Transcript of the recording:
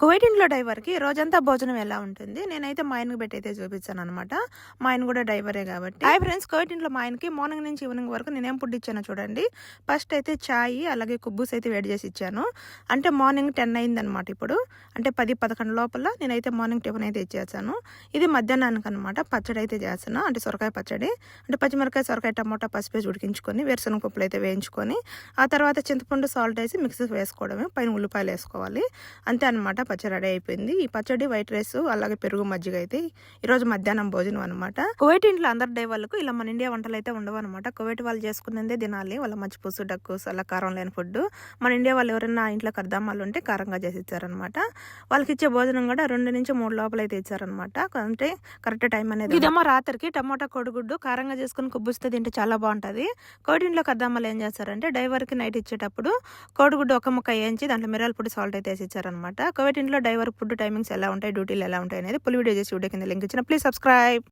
Kuwait ఇంట్లో డ్రైవర్కి రోజంతా భోజనం ఎలా ఉంటుంది? నేనైతే మా ఆయనకు పెట్టి అయితే చూపించాను అనమాట మా ఆయన కూడా డ్రైవరే కాబట్టి. హాయ్ ఫ్రెండ్స్ కువైట్ ఇంట్లో మా ఆయనకి మార్నింగ్ నుంచి ఈవినింగ్ వరకు నేనేం ఫుడ్ ఇచ్చానో చూడండి. ఫస్ట్ అయితే చాయ్ అలాగే కుబ్బూస్ అయితే వేడి చేసి ఇచ్చాను. అంటే మార్నింగ్ టెన్ అయింది అనమాట ఇప్పుడు. అంటే పది పదకొండు లోపల నేనైతే మార్నింగ్ టిఫిన్ అయితే ఇచ్చేసాను. ఇది మధ్యాహ్నానికి అనమాట పచ్చడి అయితే చేస్తాను అంటే సొరకాయ పచ్చడి. అంటే పచ్చిమిరకాయ సొరకాయ టమోటా పసుపేసి ఉడికించుకొని వేరుశనగ పప్పులు అయితే వేయించుకొని ఆ తర్వాత చింతపండు సాల్ట్ వేసి మిక్సీ వేసుకోవడమే. పైన ఉల్లిపాయలు వేసుకోవాలి. అంతే అనమాట పచ్చడి రెడీ అయిపోయింది. ఈ పచ్చడి వైట్ రైస్ అలాగే పెరుగు మజ్జిగ అయితే ఈ రోజు మధ్యాహ్నం భోజనం అనమాట కువైట్ ఇంట్లో అందరి డే వాళ్ళకు ఇలా మన ఇండియా వంటలు అయితే ఉండవు అనమాట కువైట్ వాళ్ళు చేసుకున్నదే తినాలి. వాళ్ళ మంచి పులుసు డక్కుస్ అలా కారం లేని ఫుడ్ మన ఇండియా వాళ్ళు ఎవరైనా ఇంట్లో కర్దామాలు ఉంటే కారంగా చేసి ఇచ్చారనమాట వాళ్ళకి ఇచ్చే భోజనం కూడా రెండు నుంచి మూడు లోపల అయితే ఇచ్చారనమాట అంటే కరెక్ట్ టైం అనేది ఇదేమో రాత్రికి టమాటా కోడిగుడ్డు కారంగా చేసుకుని కుబ్బుస్తే తింటే చాలా బాగుంటుంది. కోడింట్లో కద్దామాలు ఏం చేస్తారంటే డైవర్కి నైట్ ఇచ్చేటప్పుడు కోడిగుడ్డు ఒక ముక్క వేయించి దాంట్లో మిరాల పొడి సాల్ట్ అయితే వేసి ఇచ్చారనమాట కోవిట్ ఇంట్లో డైవర్ ఫుడ్ టైమింగ్స్ ఎలా ఉంటాయి డ్యూటీలు ఎలా ఉంటాయి అనేది పులి వీడియో చేసి వీడియో కింద లింక్ ఇచ్చిన. Please subscribe.